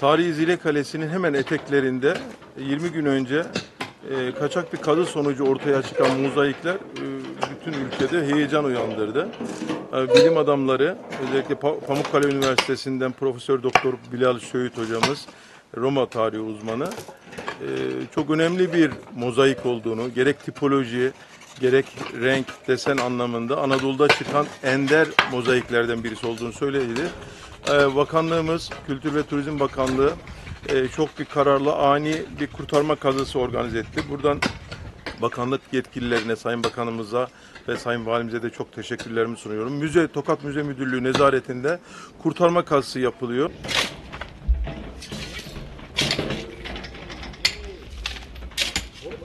Tarihi Zile Kalesi'nin hemen eteklerinde 20 gün önce e, kaçak bir kazı sonucu ortaya çıkan mozaikler e, bütün ülkede heyecan uyandırdı. E, bilim adamları özellikle Pa- Pamukkale Üniversitesi'nden Profesör Doktor Bilal Söğüt hocamız Roma tarihi uzmanı e, çok önemli bir mozaik olduğunu gerek tipoloji gerek renk desen anlamında Anadolu'da çıkan ender mozaiklerden birisi olduğunu söyledi. Ee, Bakanlığımız, Kültür ve Turizm Bakanlığı e, çok bir kararlı ani bir kurtarma kazası organize etti. Buradan bakanlık yetkililerine, Sayın Bakanımıza ve Sayın Valimize de çok teşekkürlerimi sunuyorum. Müze, Tokat Müze Müdürlüğü nezaretinde kurtarma kazısı yapılıyor. Oğlum,